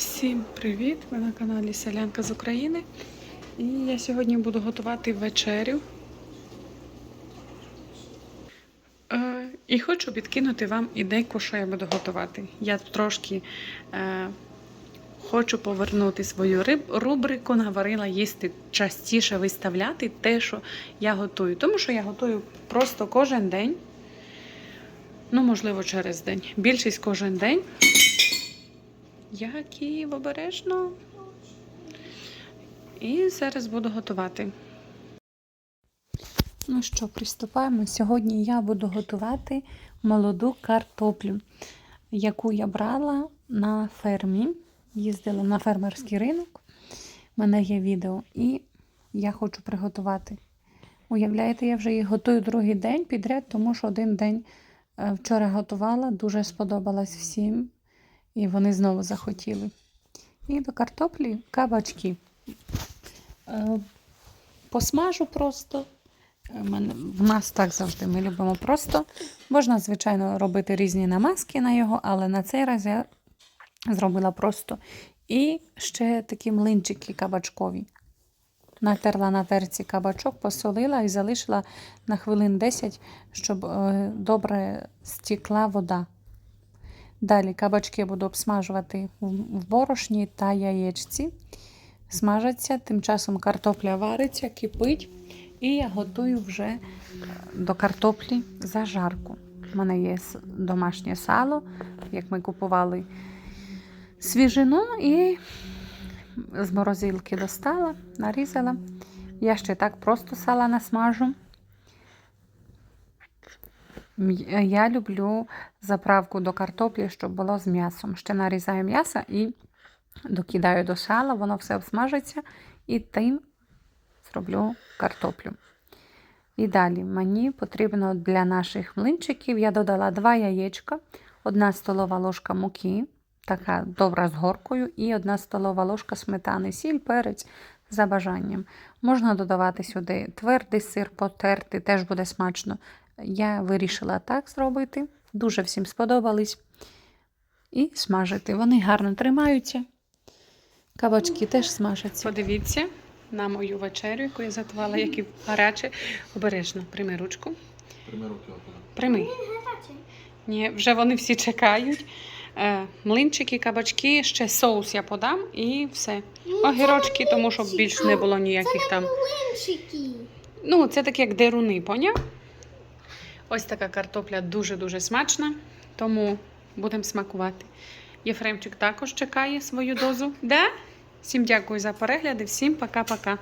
Всім привіт! Ви на каналі Селянка з України. І я сьогодні буду готувати вечерю. Е, і хочу підкинути вам ідейку, що я буду готувати. Я трошки е, хочу повернути свою риб, рубрику, наварила їсти частіше виставляти те, що я готую. Тому що я готую просто кожен день. Ну, можливо, через день. Більшість кожен день. Яків обережно. І зараз буду готувати. Ну що, приступаємо. Сьогодні я буду готувати молоду картоплю, яку я брала на фермі. Їздила на фермерський ринок. У мене є відео. І я хочу приготувати. Уявляєте, я вже її готую другий день підряд, тому що один день е, вчора готувала, дуже сподобалась всім. І вони знову захотіли. І до картоплі кабачки. Е, Посмажу просто. Е, В нас так завжди ми любимо просто. Можна, звичайно, робити різні намазки на його, але на цей раз я зробила просто. І ще такі млинчики кабачкові. Натерла на терці кабачок, посолила і залишила на хвилин 10, щоб е, добре стікла вода. Далі кабачки буду обсмажувати в борошні та яєчці. Смажаться, тим часом картопля вариться, кипить. І я готую вже е, до картоплі зажарку. У мене є домашнє сало, як ми купували свіжину і з морозилки достала, нарізала. Я ще так просто сала насмажу. М- Я люблю заправку до картоплі, щоб було з м'ясом. Ще нарізаю м'ясо і докидаю до сала, воно все обсмажиться і тим зроблю картоплю. І далі мені потрібно для наших млинчиків, я додала 2 яєчка, 1 столова ложка муки, така добра з горкою, і 1 столова ложка сметани, сіль, перець за бажанням. Можна додавати сюди твердий сир, потерти, теж буде смачно. Я вирішила так зробити. Дуже всім сподобались. І смажити. Вони гарно тримаються. Кабачки теж смажаться. Подивіться на мою вечерю, яку я готувала, які гарячі. Обережно, прийми ручку. Прими руки. Прийми. Ні, вже вони всі чекають. Е, млинчики, кабачки, ще соус я подам і все. Огірочки, тому щоб більш не було ніяких там. Млинчики. Ну, це таке як деруни, поняв? Ось така картопля дуже-дуже смачна, тому будемо смакувати. Єфремчик також чекає свою дозу. Да? Всім дякую за перегляди, всім пока-пока.